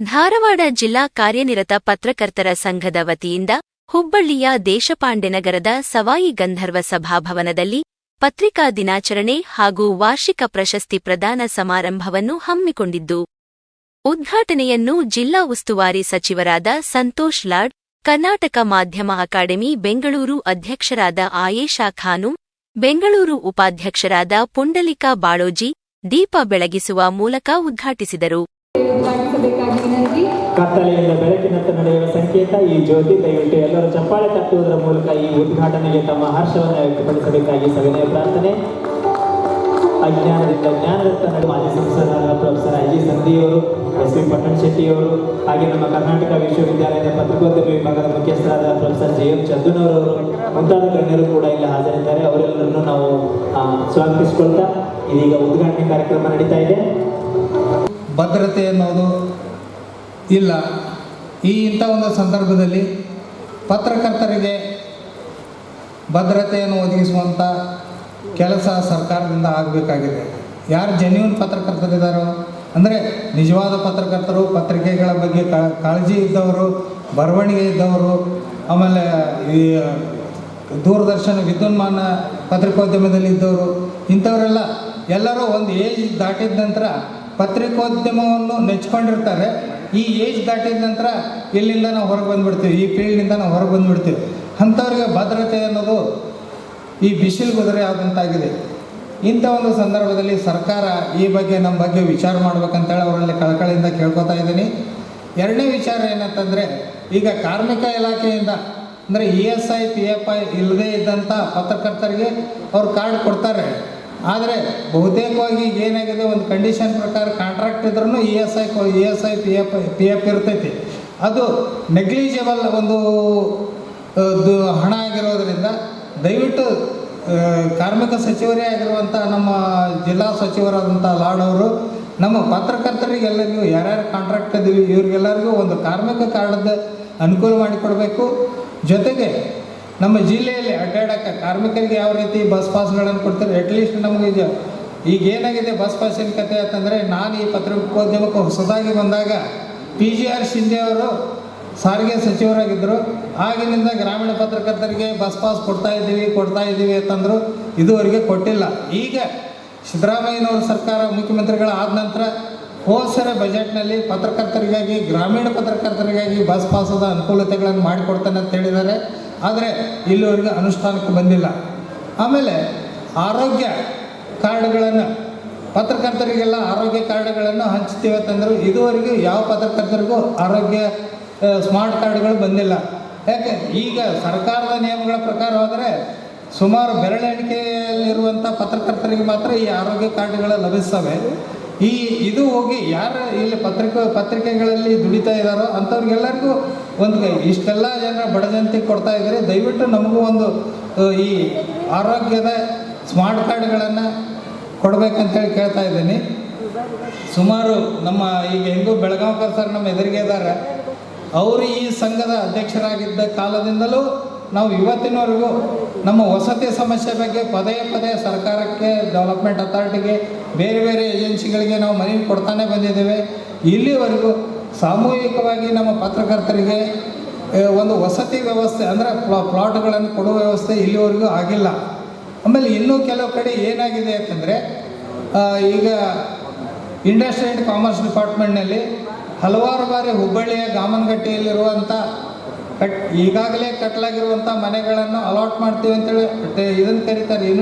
ಧಾರವಾಡ ಜಿಲ್ಲಾ ಕಾರ್ಯನಿರತ ಪತ್ರಕರ್ತರ ಸಂಘದ ವತಿಯಿಂದ ಹುಬ್ಬಳ್ಳಿಯ ದೇಶಪಾಂಡೆನಗರದ ಸವಾಯಿ ಗಂಧರ್ವ ಸಭಾಭವನದಲ್ಲಿ ಪತ್ರಿಕಾ ದಿನಾಚರಣೆ ಹಾಗೂ ವಾರ್ಷಿಕ ಪ್ರಶಸ್ತಿ ಪ್ರದಾನ ಸಮಾರಂಭವನ್ನು ಹಮ್ಮಿಕೊಂಡಿದ್ದು, ಉದ್ಘಾಟನೆಯನ್ನು ಜಿಲ್ಲಾ ಉಸ್ತುವಾರಿ ಸಚಿವರಾದ ಸಂತೋಷ್ ಲಾಡ್, ಕರ್ನಾಟಕ ಮಾಧ್ಯಮ ಅಕಾಡೆಮಿ ಬೆಂಗಳೂರು ಅಧ್ಯಕ್ಷರಾದ ಆಯೇಷಾ ಖಾನು, ಬೆಂಗಳೂರು ಉಪಾಧ್ಯಕ್ಷರಾದ ಪುಂಡಲಿಕಾ ಬಾಳೋಜಿ ದೀಪ ಬೆಳಗಿಸುವ ಮೂಲಕ ಉದ್ಘಾಟಿಸಿದರು. ಕತ್ತಲೆಯಿಂದ ಬೆಳಕಿನತ್ತ ನಡೆಯುವ ಸಂಕೇತ ಈ ಜ್ಯೋತಿ ದಯವಿಟ್ಟು ಎಲ್ಲರೂ ಚಪ್ಪಾಳೆ ತಟ್ಟುವುದರ ಮೂಲಕ ಈ ಉದ್ಘಾಟನೆಗೆ ತಮ್ಮ ಹರ್ಷವನ್ನು ವ್ಯಕ್ತಪಡಿಸಬೇಕಾಗಿ ಸವಿನಯ ಪ್ರಾರ್ಥನೆ. ಅಜ್ಞಾನದಿಂದ ಜ್ಞಾನದತ್ತ ನಡೆ ಮಾಜಿ ಸಂಸದರಾದ ಪ್ರೊಫೆಸರ್ ಐ ಜಿ ಸಂಧಿಯವರು ಎಸ್ ವಿ ಪಟ್ಟಣ ಶೆಟ್ಟಿಯವರು ಹಾಗೆ ನಮ್ಮ ಕರ್ನಾಟಕ ವಿಶ್ವವಿದ್ಯಾಲಯದ ಪತ್ರಿಕೋದ್ಯಮ ವಿಭಾಗದ ಮುಖ್ಯಸ್ಥರಾದ ಪ್ರೊಫೆಸರ್ ಜೆ ಎಂ ಚಂದನವರು ಮುಂತಾದ ಗಣ್ಯರು ಕೂಡ ಇಲ್ಲಿ ಹಾಜರಿದ್ದಾರೆ. ಅವರೆಲ್ಲರನ್ನು ನಾವು ಸ್ವಾಗತಿಸಿಕೊಳ್ತಾ ಇದೀಗ ಉದ್ಘಾಟನೆ ಕಾರ್ಯಕ್ರಮ ನಡೀತಾ ಇದೆ. ಭದ್ರತೆ ಅನ್ನೋದು ಇಲ್ಲ. ಈ ಇಂಥ ಒಂದು ಸಂದರ್ಭದಲ್ಲಿ ಪತ್ರಕರ್ತರಿಗೆ ಭದ್ರತೆಯನ್ನು ಒದಗಿಸುವಂಥ ಕೆಲಸ ಸರ್ಕಾರದಿಂದ ಆಗಬೇಕಾಗಿದೆ. ಯಾರು ಜೆನ್ಯೂನ್ ಪತ್ರಕರ್ತರಿದ್ದಾರೋ, ಅಂದರೆ ನಿಜವಾದ ಪತ್ರಕರ್ತರು, ಪತ್ರಿಕೆಗಳ ಬಗ್ಗೆ ಕಾಳಜಿ ಇದ್ದವರು, ಬರವಣಿಗೆ ಇದ್ದವರು, ಆಮೇಲೆ ಈ, ದೂರದರ್ಶನ, ವಿದ್ಯುನ್ಮಾನ ಪತ್ರಿಕೋದ್ಯಮದಲ್ಲಿ ಇದ್ದವರು, ಇಂಥವರೆಲ್ಲ ಎಲ್ಲರೂ ಒಂದು ಏಜ್ ದಾಟಿದ ನಂತರ ಪತ್ರಿಕೋದ್ಯಮವನ್ನು ನೆಚ್ಕೊಂಡಿರ್ತಾರೆ. ಈ ಏಜ್ ದಾಟಿದ ನಂತರ ಇಲ್ಲಿಂದ ನಾವು ಹೊರಗೆ ಬಂದುಬಿಡ್ತೀವಿ? ಈ ಫೀಲ್ಡ್ನಿಂದ ನಾವು ಹೊರಗೆ ಬಂದುಬಿಡ್ತೀವಿ. ಅಂಥವ್ರಿಗೆ ಭದ್ರತೆ ಅನ್ನೋದು ಈ ಬಿಸಿಲು ಕುದುರೆ ಆದಂತಾಗಿದೆ. ಇಂಥ ಒಂದು ಸಂದರ್ಭದಲ್ಲಿ ಸರ್ಕಾರ ಈ ಬಗ್ಗೆ ನಮ್ಮ ಬಗ್ಗೆ ವಿಚಾರ ಮಾಡ್ಬೇಕಂತೇಳಿ ಅವರಲ್ಲಿ ಕಳಕಳಿಯಿಂದ ಕೇಳ್ಕೊತಾ ಇದ್ದೀನಿ. ಎರಡನೇ ವಿಚಾರ ಏನಂತಂದರೆ, ಈಗ ಕಾರ್ಮಿಕ ಇಲಾಖೆಯಿಂದ, ಅಂದರೆ E S I, P F I ಇಲ್ಲದೇ ಇದ್ದಂಥ ಪತ್ರಕರ್ತರಿಗೆ ಅವ್ರು ಕಾರ್ಡ್ ಕೊಡ್ತಾರೆ. ಆದರೆ ಬಹುತೇಕವಾಗಿ ಏನಾಗಿದೆ, ಒಂದು ಕಂಡೀಷನ್ ಪ್ರಕಾರ ಕಾಂಟ್ರಾಕ್ಟ್ ಇದ್ರೂ E S I E S I P F P F ಇರ್ತೈತಿ. ಅದು ನೆಗ್ಲಿಜಿಬಲ್ ಒಂದು ಹಣ ಆಗಿರೋದ್ರಿಂದ ದಯವಿಟ್ಟು ಕಾರ್ಮಿಕ ಸಚಿವರೇ ಆಗಿರುವಂಥ ನಮ್ಮ ಜಿಲ್ಲಾ ಸಚಿವರಾದಂಥ ಲಾಡ್ ಅವರು, ನಮ್ಮ ಪತ್ರಕರ್ತರಿಗೆಲ್ಲರಿಗೂ ಯಾರ್ಯಾರು ಕಾಂಟ್ರಾಕ್ಟ್ ಇದ್ದೀವಿ, ಇವ್ರಿಗೆಲ್ಲರಿಗೂ ಒಂದು ಕಾರ್ಮಿಕ ಕಾರ್ಡದ ಅನುಕೂಲ ಮಾಡಿಕೊಡಬೇಕು. ಜೊತೆಗೆ ನಮ್ಮ ಜಿಲ್ಲೆಯಲ್ಲಿ ಅಡ್ಡಾಡಕ್ಕೆ ಕಾರ್ಮಿಕರಿಗೆ ಯಾವ ರೀತಿ ಬಸ್ ಪಾಸ್ಗಳನ್ನು ಕೊಡ್ತಾರೆ? ಅಟ್ಲೀಸ್ಟ್ ನಮಗೆ ಈಗ ಈಗ ಏನಾಗಿದೆ ಬಸ್ ಪಾಸಿನ ಕತೆ ಅಂತಂದರೆ ನಾನು ಈ ಪತ್ರಿಕೋದ್ಯಮಕ್ಕೆ ಹೊಸದಾಗಿ ಬಂದಾಗ ಪಿ ಜಿ ಆರ್ ಶಿಂದೆ ಅವರು ಸಾರಿಗೆ ಸಚಿವರಾಗಿದ್ದರು. ಆಗಿನಿಂದ ಗ್ರಾಮೀಣ ಪತ್ರಕರ್ತರಿಗೆ ಬಸ್ ಪಾಸ್ ಕೊಡ್ತಾ ಇದ್ದೀವಿ ಕೊಡ್ತಾ ಇದ್ದೀವಿ ಅಂತಂದರು ಇದುವರೆಗೆ ಕೊಟ್ಟಿಲ್ಲ. ಈಗ ಸಿದ್ದರಾಮಯ್ಯನವ್ರ ಸರ್ಕಾರ ಮುಖ್ಯಮಂತ್ರಿಗಳಾದ ನಂತರ ಹೋದ ಸಲ ಬಜೆಟ್ನಲ್ಲಿ ಪತ್ರಕರ್ತರಿಗಾಗಿ, ಗ್ರಾಮೀಣ ಪತ್ರಕರ್ತರಿಗಾಗಿ ಬಸ್ ಪಾಸದ ಅನುಕೂಲತೆಗಳನ್ನು ಮಾಡಿಕೊಡ್ತಾನೆ ಅಂತ ಹೇಳಿದ್ದಾರೆ. ಆದರೆ ಇಲ್ಲಿವರೆಗೆ ಅನುಷ್ಠಾನಕ್ಕೆ ಬಂದಿಲ್ಲ. ಆಮೇಲೆ ಆರೋಗ್ಯ ಕಾರ್ಡ್ಗಳನ್ನು ಪತ್ರಕರ್ತರಿಗೆಲ್ಲ ಆರೋಗ್ಯ ಕಾರ್ಡ್ಗಳನ್ನು ಹಂಚ್ತೀವಿ ಅಂತಂದ್ರು ಇದುವರೆಗೂ ಯಾವ ಪತ್ರಕರ್ತರಿಗೂ ಆರೋಗ್ಯ ಸ್ಮಾರ್ಟ್ ಕಾರ್ಡ್ಗಳು ಬಂದಿಲ್ಲ. ಯಾಕೆ? ಈಗ ಸರ್ಕಾರದ ನಿಯಮಗಳ ಪ್ರಕಾರ ಹೋದರೆ ಸುಮಾರು ಬೆರಳೆಣಿಕೆಯಲ್ಲಿರುವಂಥ ಪತ್ರಕರ್ತರಿಗೆ ಮಾತ್ರ ಈ ಆರೋಗ್ಯ ಕಾರ್ಡ್ಗಳು ಲಭಿಸ್ತವೆ. ಈ ಇದು ಹೋಗಿ ಯಾರು ಇಲ್ಲಿ ಪತ್ರಿಕೆ, ಪತ್ರಿಕೆಗಳಲ್ಲಿ ದುಡಿತಾ ಇದ್ದಾರೋ ಅಂಥವ್ರಿಗೆಲ್ಲರಿಗೂ ಒಂದು ಇಷ್ಟೆಲ್ಲ ಜನ ಬಡ ಜನತೆಗೆ ಕೊಡ್ತಾ ಇದ್ದಾರೆ ದಯವಿಟ್ಟು ನಮಗೂ ಒಂದು ಈ ಆರೋಗ್ಯದ ಸ್ಮಾರ್ಟ್ ಕಾರ್ಡ್ಗಳನ್ನು ಕೊಡಬೇಕಂತೇಳಿ ಕೇಳ್ತಾ ಇದ್ದೀನಿ. ಸುಮಾರು ನಮ್ಮ ಈಗ ಹೆಂಗೂ ಬೆಳಗಾವ್ಕರ್ ಸರ್ ನಮ್ಮ ಎದುರಿಗೆ ಇದ್ದಾರೆ ಅವರು ಈ ಸಂಘದ ಅಧ್ಯಕ್ಷರಾಗಿದ್ದ ಕಾಲದಿಂದಲೂ ನಾವು ಇವತ್ತಿನವರೆಗೂ ನಮ್ಮ ವಸತಿ ಸಮಸ್ಯೆ ಬಗ್ಗೆ ಪದೇ ಪದೇ ಸರ್ಕಾರಕ್ಕೆ ಡೆವಲಪ್ಮೆಂಟ್ ಅಥಾರಿಟಿಗೆ ಬೇರೆ ಬೇರೆ ಏಜೆನ್ಸಿಗಳಿಗೆ ನಾವು ಮನವಿ ಕೊಡ್ತಾನೆ ಬಂದಿದ್ದೇವೆ. ಇಲ್ಲಿವರೆಗೂ ಸಾಮೂಹಿಕವಾಗಿ ನಮ್ಮ ಪತ್ರಕರ್ತರಿಗೆ ಒಂದು ವಸತಿ ವ್ಯವಸ್ಥೆ, ಅಂದರೆ ಪ್ಲಾಟ್ಗಳನ್ನು ಕೊಡುವ ವ್ಯವಸ್ಥೆ ಇಲ್ಲಿವರೆಗೂ ಆಗಿಲ್ಲ. ಆಮೇಲೆ ಇನ್ನೂ ಕೆಲವು ಕಡೆ ಏನಾಗಿದೆ ಅಂತಂದರೆ ಈಗ ಇಂಡಸ್ಟ್ರಿ ಆ್ಯಂಡ್ ಕಾಮರ್ಸ್ ಡಿಪಾರ್ಟ್ಮೆಂಟ್ನಲ್ಲಿ ಹಲವಾರು ಬಾರಿ ಹುಬ್ಬಳ್ಳಿಯ ಗಾಮನಗಟ್ಟಿಯಲ್ಲಿರುವಂಥ ಕಟ್ ಈಗಾಗಲೇ ಕಟ್ಟಲಾಗಿರುವಂಥ ಮನೆಗಳನ್ನು ಅಲಾಟ್ ಮಾಡ್ತೀವಿ ಅಂತೇಳಿ ಇದನ್ನು ಕರೀತಾರೆ ಇನ್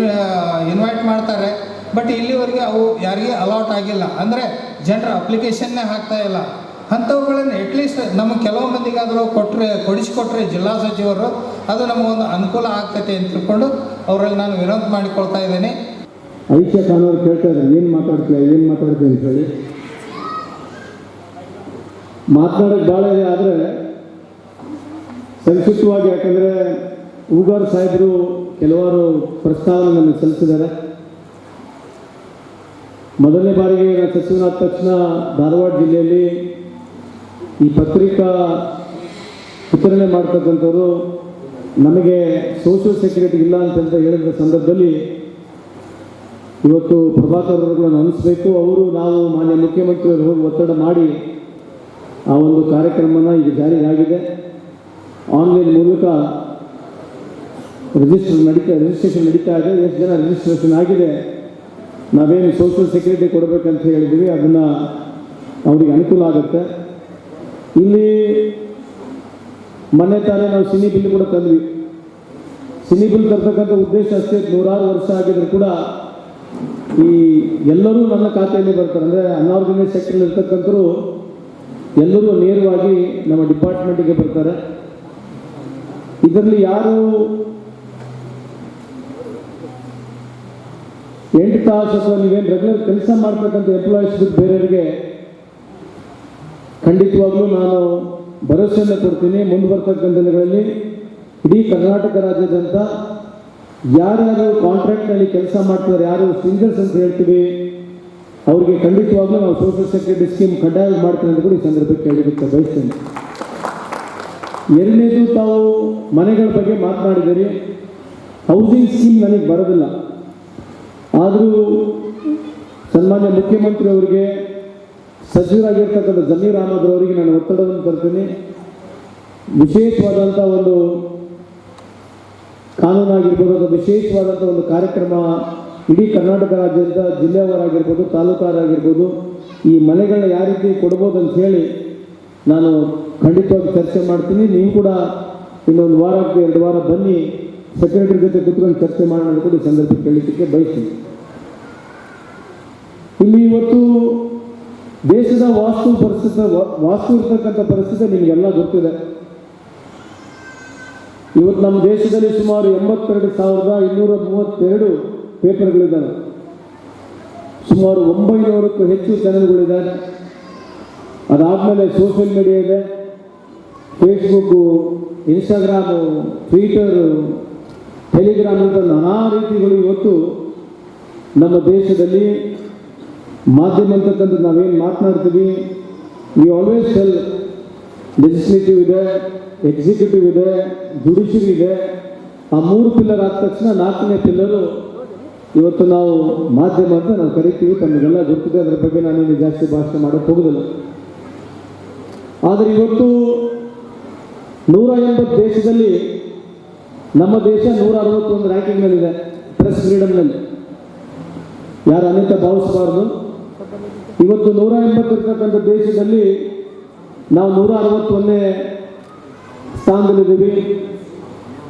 ಇನ್ವೈಟ್ ಮಾಡ್ತಾರೆ ಬಟ್ ಇಲ್ಲಿವರೆಗೆ ಅವು ಯಾರಿಗೆ ಅಲಾಟ್ ಆಗಿಲ್ಲ. ಅಂದರೆ ಜನರ ಅಪ್ಲಿಕೇಶನ್ನೇ ಹಾಕ್ತಾ ಇಲ್ಲ. ಅಂಥವುಗಳನ್ನು ಅಟ್ಲೀಸ್ಟ್ ನಮ್ಮ ಕೆಲವು ಮಂದಿಗಾದರೂ ಕೊಟ್ಟರೆ ಕೊಡಿಸಿಕೊಟ್ರೆ ಜಿಲ್ಲಾ ಸಚಿವರು, ಅದು ನಮಗೊಂದು ಅನುಕೂಲ ಆಗ್ತೈತೆ ಅಂತ ತಿಳ್ಕೊಂಡು ಅವರಲ್ಲಿ ನಾನು ವಿನಂತಿ ಮಾಡಿಕೊಳ್ತಾ ಇದ್ದೇನೆ. ಐಕ್ಯ ಅವ್ರು ಕೇಳ್ತಾ ಇದ್ದಾರೆ. ಏನು ಮಾತಾಡ್ತೀಯ, ಏನು ಮಾತಾಡ್ತೀನಿ ಅಂತ ಹೇಳಿ. ಮಾತನಾಡೋಕ್ಕೆ ಭಾಳ ಇದೆ, ಆದರೆ ಸಂಕ್ಷಿಪ್ತವಾಗಿ ಯಾಕಂದರೆ ಉಗಾರ್ ಸಾಹೇಬರು ಕೆಲವಾರು ಪ್ರಸ್ತಾವನೆ ಸಲ್ಲಿಸಿದ್ದಾರೆ. ಮೊದಲನೇ ಬಾರಿಗೆ ನಾನು ಸಚಿವನಾದ ತಕ್ಷಣ ಧಾರವಾಡ ಜಿಲ್ಲೆಯಲ್ಲಿ ಈ ಪತ್ರಿಕಾ ವಿತರಣೆ ಮಾಡ್ತಕ್ಕಂಥವ್ರು ನಮಗೆ ಸೋಷಿಯಲ್ ಸೆಕ್ಯೂರಿಟಿ ಇಲ್ಲ ಅಂತ ಹೇಳಿದ ಸಂದರ್ಭದಲ್ಲಿ ಇವತ್ತು ಪ್ರಭಾಕರ್ ಅವರುಗಳನ್ನು ಅನಿಸ್ಬೇಕು ಅವರು ನಾವು ಮಾನ್ಯ ಮುಖ್ಯಮಂತ್ರಿಯವರು ಹೋಗಿ ಒತ್ತಡ ಮಾಡಿ ಆ ಒಂದು ಕಾರ್ಯಕ್ರಮನ ಈಗ ಜಾರಿಯಾಗಿದೆ ಆನ್ಲೈನ್ ಮೂಲಕ ರಿಜಿಸ್ಟರ್ ನಡೀತಾ ರಿಜಿಸ್ಟ್ರೇಷನ್ ನಡೀತಾ ಇದೆ. ಎಷ್ಟು ಜನ ರಿಜಿಸ್ಟ್ರೇಷನ್ ಆಗಿದೆ? ನಾವೇನು ಸೋಷಿಯಲ್ ಸೆಕ್ಯೂರಿಟಿ ಕೊಡಬೇಕಂತ ಹೇಳಿದ್ದೀವಿ. ಅದನ್ನು ಅವರಿಗೆ ಅನುಕೂಲ ಆಗುತ್ತೆ. ಇಲ್ಲಿ ಮೊನ್ನೆ ತಾನೇ ನಾವು ಸಿನಿ ಬಿಲ್ ಕೂಡ ತಂದ್ವಿ. ಸಿನಿ ಬಿಲ್ ತರ್ತಕ್ಕಂಥ ಉದ್ದೇಶ ಅಷ್ಟೇ. ನೂರಾರು ವರ್ಷ ಆಗಿದ್ರು ಕೂಡ ಈ ಎಲ್ಲರೂ ನನ್ನ ಖಾತೆಯಲ್ಲಿ ಬರ್ತಾರೆ. ಅಂದರೆ ಅನ್ಆರ್ಗನೈಸ್ ಸೆಕ್ಟರ್ ಇರ್ತಕ್ಕಂಥರು ಎಲ್ಲರೂ ನೇರವಾಗಿ ನಮ್ಮ ಡಿಪಾರ್ಟ್ಮೆಂಟಿಗೆ ಬರ್ತಾರೆ. ಇದರಲ್ಲಿ ಯಾರು ಎಂಟು ತಾಸು ಅಥವಾ ನೀವೇನು ರೆಗ್ಯುಲರ್ ಕೆಲಸ ಮಾಡ್ತಕ್ಕಂಥ ಎಂಪ್ಲಾಯೀಸ್ ಬಿಟ್ಟು ಬೇರೆಯವರಿಗೆ ಖಂಡಿತವಾಗ್ಲೂ ನಾನು ಭರವಸೆಯನ್ನು ಕೊಡ್ತೀನಿ. ಮುಂದೆ ಬರ್ತಕ್ಕಂಥ ದಿನಗಳಲ್ಲಿ ಇಡೀ ಕರ್ನಾಟಕ ರಾಜ್ಯದಂತ ಯಾರ್ಯಾರು ಕಾಂಟ್ರಾಕ್ಟ್ನಲ್ಲಿ ಕೆಲಸ ಮಾಡ್ತಾರೆ ಯಾರು ಸಿಂಗಲ್ಸ್ ಅಂತ ಹೇಳ್ತೀವಿ, ಅವರಿಗೆ ಖಂಡಿತವಾಗ್ಲೂ ನಾವು ಸೋಷಿಯಲ್ ಸೆಕ್ಯೂರಿಟಿ ಸ್ಕೀಮ್ ಕಡ್ಡಾಯ ಮಾಡ್ತೀನಿ ಅಂತ ಕೂಡ ಈ ಸಂದರ್ಭಕ್ಕೆ ಹೇಳಲಿಕ್ಕೆ ಬಯಸ್ತೇನೆ. ಎರಡನೇದು ತಾವು ಮನೆಗಳ ಬಗ್ಗೆ ಮಾತನಾಡಿದಿರಿ ಹೌಸಿಂಗ್ ಸ್ಕೀಮ್ ನನಗೆ ಬರೋದಿಲ್ಲ. ಆದರೂ ಸನ್ಮಾನ್ಯ ಮುಖ್ಯಮಂತ್ರಿ ಅವರಿಗೆ ಸಚಿವರಾಗಿರ್ತಕ್ಕಂಥ ಜಮೀರ್ ಅಹಮದ್ ಅವರಿಗೆ ನಾನು ಒತ್ತಡವನ್ನು ತರ್ತೀನಿ. ವಿಶೇಷವಾದಂಥ ಒಂದು ಕಾನೂನಾಗಿರ್ಬೋದು ಅಥವಾ ವಿಶೇಷವಾದಂಥ ಒಂದು ಕಾರ್ಯಕ್ರಮ ಇಡೀ ಕರ್ನಾಟಕ ರಾಜ್ಯದ ಜಿಲ್ಲೆಯವರಾಗಿರ್ಬೋದು ತಾಲೂಕಾರಾಗಿರ್ಬೋದು ಈ ಮನೆಗಳನ್ನ ಯಾವ ರೀತಿ ಕೊಡ್ಬೋದು ಅಂತ ಹೇಳಿ ನಾನು ಖಂಡಿತವಾಗಿ ಚರ್ಚೆ ಮಾಡ್ತೀನಿ. ನೀವು ಕೂಡ ಇನ್ನೊಂದು ವಾರಕ್ಕೆ ಎರಡು ವಾರ ಬನ್ನಿ. ಸೆಕ್ರೆಟರಿ ಜೊತೆ ಕೂತ್ಕೊಂಡು ಚರ್ಚೆ ಮಾಡೋಣ ಕೂಡ ಈ ಸಂದರ್ಭ ಕೇಳಲಿಕ್ಕೆ ಬಯಸ್ತೀನಿ. ಇಲ್ಲಿ ಇವತ್ತು ದೇಶದ ವಾಸ್ತು ಪರಿಸ್ಥಿತಿ, ವಾಸ್ತು ಇರ್ತಕ್ಕಂಥ ಪರಿಸ್ಥಿತಿ ನಿಮಗೆಲ್ಲ ಗೊತ್ತಿದೆ. ಇವತ್ತು ನಮ್ಮ ದೇಶದಲ್ಲಿ ಸುಮಾರು ಎಂಬತ್ತೆರಡು ಸಾವಿರದ ಇನ್ನೂರ ಮೂವತ್ತೆರಡು ಪೇಪರ್ಗಳಿದ್ದಾವೆ ಸುಮಾರು ಒಂಬೈನೂರಕ್ಕೂ ಹೆಚ್ಚು ಚಾನೆಲ್ಗಳಿದ್ದಾವೆ ಅದಾದಮೇಲೆ ಸೋಷಿಯಲ್ ಮೀಡಿಯಾ ಇದೆ ಫೇಸ್ಬುಕ್ಕು ಇನ್ಸ್ಟಾಗ್ರಾಮು ಟ್ವಿಟರು ಟೆಲಿಗ್ರಾಮ್ ಅಂತ ನಾನಾ ರೀತಿಗಳು ಇವತ್ತು ನಮ್ಮ ದೇಶದಲ್ಲಿ ಮಾಧ್ಯಮ ಅಂತಕ್ಕಂಥದ್ದು ನಾವೇನು ಮಾತನಾಡ್ತೀವಿ ವಿ ಆಲ್ವೇಸ್ ಟೆಲ್ ಲೆಜಿಸ್ಲೇಟಿವ್ ಇದೆ ಎಕ್ಸಿಕ್ಯೂಟಿವ್ ಇದೆ ಜುಡಿಷಿಯಲ್ ಇದೆ. ಆ ಮೂರು ಪಿಲ್ಲರ್ ಆದ ತಕ್ಷಣ ನಾಲ್ಕನೇ ಪಿಲ್ಲರು ಇವತ್ತು ನಾವು ಮಾಧ್ಯಮ ಅಂತ ನಾವು ಕರಿತೀವಿ, ತಮಗೆಲ್ಲ ಗೊತ್ತಿದೆ, ಅದರ ಬಗ್ಗೆ ನಾನೇನು ಜಾಸ್ತಿ ಭಾಷಣ ಮಾಡೋಕ್ಕೆ ಹೋಗೋದಿಲ್ಲ. ಆದರೆ ಇವತ್ತು ನೂರ ಎಂಬತ್ತು ದೇಶದಲ್ಲಿ ನಮ್ಮ ದೇಶ ನೂರ ಅರವತ್ತೊಂದು ರ್ಯಾಂಕಿಂಗ್ನಲ್ಲಿದೆ ಪ್ರೆಸ್ ಫ್ರೀಡಮ್ನಲ್ಲಿ ಯಾರು ಅನೇಕ ಭಾವಿಸಬಾರ್ದು ಇವತ್ತು ನೂರ ಎಂಬತ್ತಿರ್ತಕ್ಕಂಥ ದೇಶದಲ್ಲಿ ನಾವು ನೂರ ಅರವತ್ತೊಂದನೇ ಸ್ಥಾನದಲ್ಲಿದ್ದೀವಿ.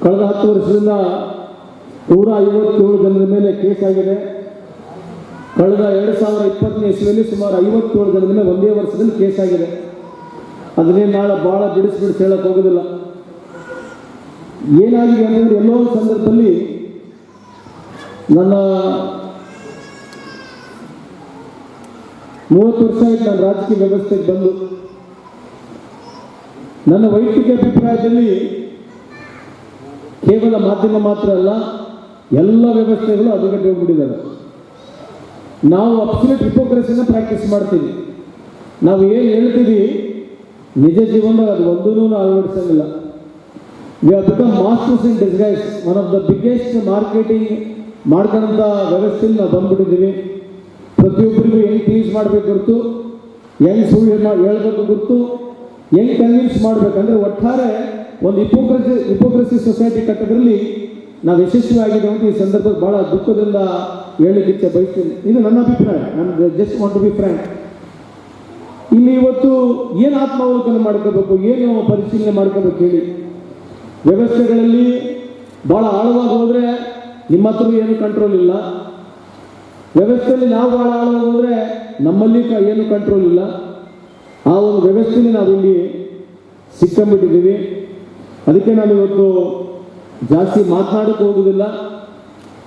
ಕಳೆದ ಹತ್ತು ವರ್ಷದಿಂದ ನೂರ ಐವತ್ತೇಳು ಜನರ ಮೇಲೆ ಕೇಸ್ ಆಗಿದೆ. ಕಳೆದ ಎರಡು ಸಾವಿರ ಇಪ್ಪತ್ತನೇ ಇಸ್ವಿಯಲ್ಲಿ ಸುಮಾರು ಐವತ್ತೇಳು ಜನರ ಮೇಲೆ ಒಂದೇ ವರ್ಷದಲ್ಲಿ ಕೇಸ್ ಆಗಿದೆ. ಅದನ್ನೇ ನಾಳೆ ಭಾಳ ಬಿಡಿಸಿ ಬಿಡಿಸಿ ಹೇಳಕ್ಕೆ ಹೋಗೋದಿಲ್ಲ. ಏನಾಗಿದೆ ಅಂತಂದ್ರೆ ಎಲ್ಲೋ ಸಂದರ್ಭದಲ್ಲಿ ನನ್ನ ಮೂವತ್ತು ವರ್ಷ ಆಯ್ತು ನಾನು ರಾಜಕೀಯ ವ್ಯವಸ್ಥೆಗೆ ಬಂದು. ನನ್ನ ವೈಯಕ್ತಿಕ ಅಭಿಪ್ರಾಯದಲ್ಲಿ ಕೇವಲ ಮಾಧ್ಯಮ ಮಾತ್ರ ಅಲ್ಲ, ಎಲ್ಲ ವ್ಯವಸ್ಥೆಗಳು ಅದುಗಟ್ಟೆ ಹೋಗ್ಬಿಟ್ಟಿದ್ದಾರೆ ನಾವು ಅಬ್ಸಲ್ಯೂಟ್ ಹಿಪೋಕ್ರಸಿನ ಪ್ರಾಕ್ಟೀಸ್ ಮಾಡ್ತೀವಿ. ನಾವು ಏನು ಹೇಳ್ತೀವಿ? ನಿಜ ಜೀವನದಾಗ ಅದು ಒಂದೂ ಅಳವಡಿಸಂಗಿಲ್ಲ. We are become masters in disguise one of the biggest marketing ಮಾಡ್ಕೊಳ್ಳೋಂಥ ವ್ಯವಸ್ಥೆಯಲ್ಲಿ ನಾವು ಬಂದ್ಬಿಟ್ಟಿದ್ದೀವಿ. ಪ್ರತಿಯೊಬ್ಬರಿಗೂ ಹೆಂಗೆ ಟೀಸ್ ಮಾಡಬೇಕು ಗೊತ್ತು ಹೆಂಗೆ ಸುಳ್ಳು ಹೇಳಬೇಕು ಗೊತ್ತು ಹೆಂಗೆ ಕನ್ವಿನ್ಸ್ ಮಾಡಬೇಕಂದ್ರೆ ಒಟ್ಟಾರೆ ಒಂದು ಇಪೋಕ್ರಸಿ ಇಪೋಕ್ರಸಿ ಸೊಸೈಟಿ ಕಟ್ಟೋದ್ರಲ್ಲಿ ನಾವು ಯಶಸ್ವಿ ಅಂತ ಈ ಸಂದರ್ಭದಲ್ಲಿ ಭಾಳ ದುಃಖದಿಂದ ಹೇಳಲಿಕ್ಕೆ ಬಯಸ್ತೀನಿ. ಇದು ನನ್ನ ಅಭಿಪ್ರಾಯ. ನಾನು just want to be frank ಇಲ್ಲಿ ಇವತ್ತು ಏನು ಆತ್ಮಾವಲೋಕನ ಮಾಡ್ಕೋಬೇಕು? ಏನು ಪರಿಶೀಲನೆ ಮಾಡ್ಕೋಬೇಕು ಹೇಳಿ? ವ್ಯವಸ್ಥೆಗಳಲ್ಲಿ ಭಾಳ ಆಳವಾಗಿ ಹೋದರೆ ನಿಮ್ಮ ಹತ್ರ ಏನು ಕಂಟ್ರೋಲ್ ಇಲ್ಲ. ವ್ಯವಸ್ಥೆಯಲ್ಲಿ ನಾವು ಭಾಳ ಆಳವಾಗಿ ಹೋದರೆ ನಮ್ಮಲ್ಲಿ ಏನು ಕಂಟ್ರೋಲ್ ಇಲ್ಲ. ಆ ಒಂದು ವ್ಯವಸ್ಥೆಯಲ್ಲಿ ನಾವಿಲ್ಲಿ ಸಿಕ್ಕಂಬಿಟ್ಟಿದ್ದೀವಿ ಅದಕ್ಕೆ ನಾನು ಇವತ್ತು ಜಾಸ್ತಿ ಮಾತನಾಡಕ್ಕೆ ಹೋಗೋದಿಲ್ಲ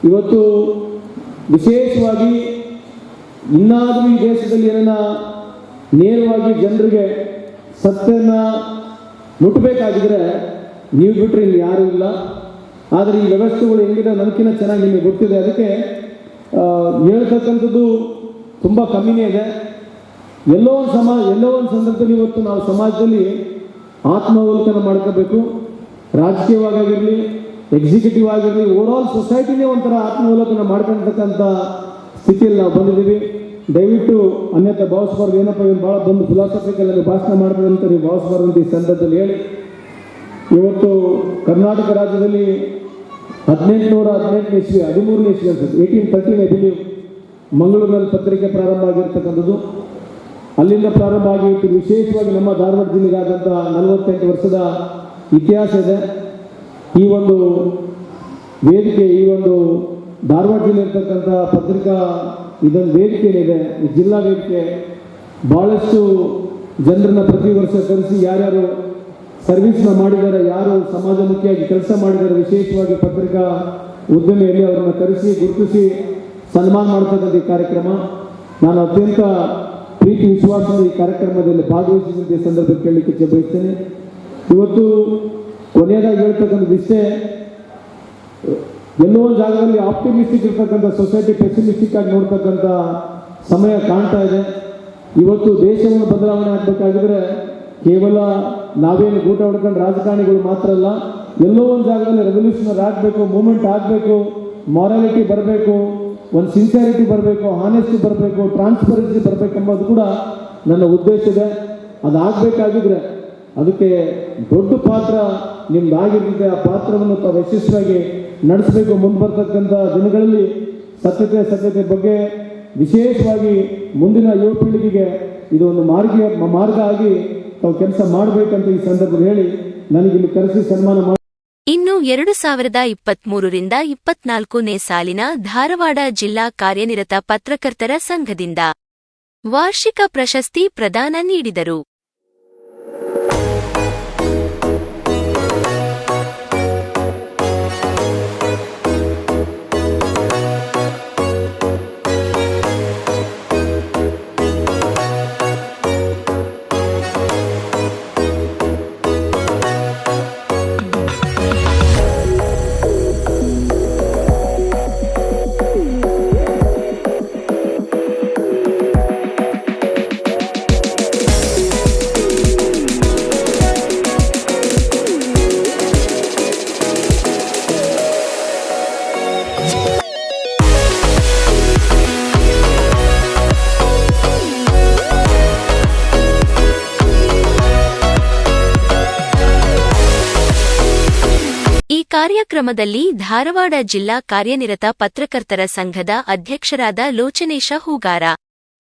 ಇವತ್ತು ವಿಶೇಷವಾಗಿ ಇನ್ನಾದರೂ ಈ ದೇಶದಲ್ಲಿ ಏನೇನ ನೇರವಾಗಿ ಜನರಿಗೆ ಸತ್ಯನ ಮುಟ್ಟಬೇಕಾಗಿದ್ರೆ ನೀವು ಬಿಟ್ಟರೆ ಇಲ್ಲಿ ಯಾರೂ ಇಲ್ಲ. ಆದರೆ ಈ ವ್ಯವಸ್ಥೆಗಳು ಹೆಂಗಿದೆ ನನಕಿನ ಚೆನ್ನಾಗಿ ನಿಮಗೆ ಗೊತ್ತಿದೆ. ಅದಕ್ಕೆ ಹೇಳ್ತಕ್ಕಂಥದ್ದು ತುಂಬ ಕಮ್ಮಿನೇ ಇದೆ. ಎಲ್ಲೋ ಒಂದು ಸಮ, ಎಲ್ಲೋ ಒಂದು ಸಂದರ್ಭದಲ್ಲಿ ಇವತ್ತು ನಾವು ಸಮಾಜದಲ್ಲಿ ಆತ್ಮಾವಲೋಕನ ಮಾಡ್ಕೋಬೇಕು. ರಾಜಕೀಯವಾಗಿರಲಿ ಎಕ್ಸಿಕ್ಯೂಟಿವ್ ಆಗಿರಲಿ ಓವರ್ ಆಲ್ ಸೊಸೈಟಿನೇ ಒಂಥರ ಆತ್ಮಾವಲೋಕನ ಮಾಡ್ಕೊಂಡಿರ್ತಕ್ಕಂಥ ಸ್ಥಿತಿಯಲ್ಲಿ ನಾವು ಬಂದಿದ್ದೀವಿ. ದಯವಿಟ್ಟು ಅನ್ಯಥ ಭಾವಿಸ್ಬಾರ್ದು ಏನಪ್ಪ ಇವ್ರು ಭಾಳ ಬಂದು ಫಿಲಾಸಫಿಕಲ್ ಆಗಿ ಭಾಷಣ ಮಾಡ್ತಾರೆ ಅಂತ ನೀವು ಭಾವಿಸ್ಬಾರ್ದು ಈ ಸಂದರ್ಭದಲ್ಲಿ ಹೇಳಿ. ಇವತ್ತು ಕರ್ನಾಟಕ ರಾಜ್ಯದಲ್ಲಿ ಹದಿನೆಂಟುನೂರ ಹದಿನೆಂಟನೇ ಇಸ್ವಿ, ಹದಿಮೂರನೇ ಇಸ್ವಿ ಅನ್ಸುತ್ತೆ. ಏಯ್ಟೀನ್ ತರ್ಟೀನ್ ಐ ಮಂಗಳೂರಿನಲ್ಲಿ ಪತ್ರಿಕೆ ಪ್ರಾರಂಭ ಆಗಿರ್ತಕ್ಕಂಥದ್ದು. ಅಲ್ಲಿಂದ ಪ್ರಾರಂಭ ಆಗಿ ಇವತ್ತು ವಿಶೇಷವಾಗಿ ನಮ್ಮ ಧಾರವಾಡ ಜಿಲ್ಲೆಗಾದಂಥ ನಲವತ್ತೆಂಟು ವರ್ಷದ ಇತಿಹಾಸ ಇದೆ. ಈ ಒಂದು ವೇದಿಕೆ, ಈ ಒಂದು ಧಾರವಾಡ ಜಿಲ್ಲೆ ಇರ್ತಕ್ಕಂಥ ಪತ್ರಿಕಾ ಇದೊಂದು ವೇದಿಕೆ ಏನಿದೆ ಈ ಜಿಲ್ಲಾ ವೇದಿಕೆ ಭಾಳಷ್ಟು ಜನರನ್ನ ಪ್ರತಿ ವರ್ಷ ಕರೆಸಿ ಯಾರ್ಯಾರು ಸರ್ವಿಸ್ನ ಮಾಡಿದ್ದಾರೆ, ಯಾರು ಸಮಾಜಮುಖಿಯಾಗಿ ಕೆಲಸ ಮಾಡಿದ್ದಾರೆ, ವಿಶೇಷವಾಗಿ ಪತ್ರಿಕಾ ಉದ್ಯಮಿಯಲ್ಲಿ ಅವರನ್ನು ಕರೆಸಿ, ಗುರುತಿಸಿ ಸನ್ಮಾನ ಮಾಡ್ತಕ್ಕಂಥ ಈ ಕಾರ್ಯಕ್ರಮ. ನಾನು ಅತ್ಯಂತ ಪ್ರೀತಿ ವಿಶ್ವಾಸದ ಈ ಕಾರ್ಯಕ್ರಮದಲ್ಲಿ ಭಾಗವಹಿಸಿದಂತೆ ಸಂದರ್ಭ ಕೇಳಲಿಕ್ಕೆ ಇಚ್ಛೆ ಬಯಸ್ತೇನೆ ಇವತ್ತು ಕೊನೆಯದಾಗಿ ಹೇಳ್ತಕ್ಕಂಥ ಇಷ್ಟೇ. ಎಲ್ಲೋ ಒಂದು ಜಾಗದಲ್ಲಿ ಆಪ್ಟಿಮಿಸ್ಟಿಕ್ ಇರ್ತಕ್ಕಂಥ ಸೊಸೈಟಿ ಪೆಸಿಮಿಸ್ಟಿಕ್ ಆಗಿ ನೋಡ್ತಕ್ಕಂಥ ಸಮಯ ಕಾಣ್ತಾ ಇದೆ. ಇವತ್ತು ದೇಶವನ್ನು ಬದಲಾವಣೆ ಆಗಬೇಕಾಗಿದ್ರೆ ಕೇವಲ ನಾವೇನು ಗೂಟ ಹೊಡ್ಕೊಂಡು ರಾಜಕಾರಣಿಗಳು ಮಾತ್ರ ಅಲ್ಲ, ಎಲ್ಲೋ ಒಂದು ಜಾಗದಲ್ಲಿ ರೆವಲ್ಯೂಷನರ್ ಆಗಬೇಕು ಮೂಮೆಂಟ್ ಆಗಬೇಕು ಮಾರಾಲಿಟಿ ಬರಬೇಕು, ಒಂದು ಸಿನ್ಸಿಯಾರಿಟಿ ಬರಬೇಕು ಹಾನೆಸ್ಟಿ ಬರಬೇಕು ಟ್ರಾನ್ಸ್ಪರೆನ್ಸಿ ಬರಬೇಕೆಂಬುದು ಕೂಡ ನನ್ನ ಉದ್ದೇಶ ಇದೆ. ಅದಾಗಬೇಕಾಗಿದ್ರೆ ಅದಕ್ಕೆ ದೊಡ್ಡ ಪಾತ್ರ ನಿಮ್ದಾಗಿರ್ತದೆ. ಆ ಪಾತ್ರವನ್ನು ತಾವು ಯಶಸ್ವಿಯಾಗಿ ನಡೆಸಬೇಕು ಮುಂದೆ ಬರ್ತಕ್ಕಂಥ ದಿನಗಳಲ್ಲಿ ಸತ್ಯತೆ ಸತ್ಯತೆ ಬಗ್ಗೆ ವಿಶೇಷವಾಗಿ ಮುಂದಿನ ಯುವ ಪೀಳಿಗೆಗೆ ಇದು ಒಂದು ಮಾರ್ಗ ಮಾರ್ಗ ಆಗಿ ತಾವು ಕೆಲಸ ಮಾಡಬೇಕಂತ ಈ ಸಂದರ್ಭದಲ್ಲಿ ಹೇಳಿ ನನಗೆ ಇಲ್ಲಿ ಕರೆಸಿ ಸನ್ಮಾನ ಮಾಡಿ ಇನ್ನು ಎರಡು ಸಾವಿರದ ಇಪ್ಪತ್ಮೂರರಿಂದ ಇಪ್ಪತ್ನಾಲ್ಕನೇ ಸಾಲಿನ ಧಾರವಾಡ ಜಿಲ್ಲಾ ಕಾರ್ಯನಿರತ ಪತ್ರಕರ್ತರ ಸಂಘದಿಂದ ವಾರ್ಷಿಕ ಪ್ರಶಸ್ತಿ ಪ್ರದಾನ ನೀಡಿದರು. ಕಾರ್ಯಕ್ರಮದಲ್ಲಿ ಧಾರವಾಡ ಜಿಲ್ಲಾ ಕಾರ್ಯನಿರತ ಪತ್ರಕರ್ತರ ಸಂಘದ ಅಧ್ಯಕ್ಷರಾದ ಲೋಚನೇಶ ಹೂಗಾರ,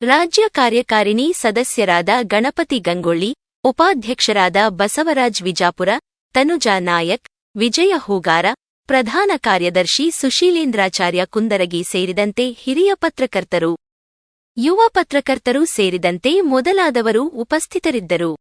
ರಾಜ್ಯ ಕಾರ್ಯಕಾರಿಣಿ ಸದಸ್ಯರಾದ ಗಣಪತಿ ಗಂಗೊಳ್ಳಿ, ಉಪಾಧ್ಯಕ್ಷರಾದ ಬಸವರಾಜ್ ವಿಜಾಪುರ, ತನುಜಾ ನಾಯಕ್, ವಿಜಯ ಹೂಗಾರ, ಪ್ರಧಾನ ಕಾರ್ಯದರ್ಶಿ ಸುಶೀಲೇಂದ್ರಾಚಾರ್ಯ ಕುಂದರಗಿ ಸೇರಿದಂತೆ ಹಿರಿಯ ಪತ್ರಕರ್ತರು. ಯುವ ಪತ್ರಕರ್ತರು ಸೇರಿದಂತೆ ಮೊದಲಾದವರು ಉಪಸ್ಥಿತರಿದ್ದರು.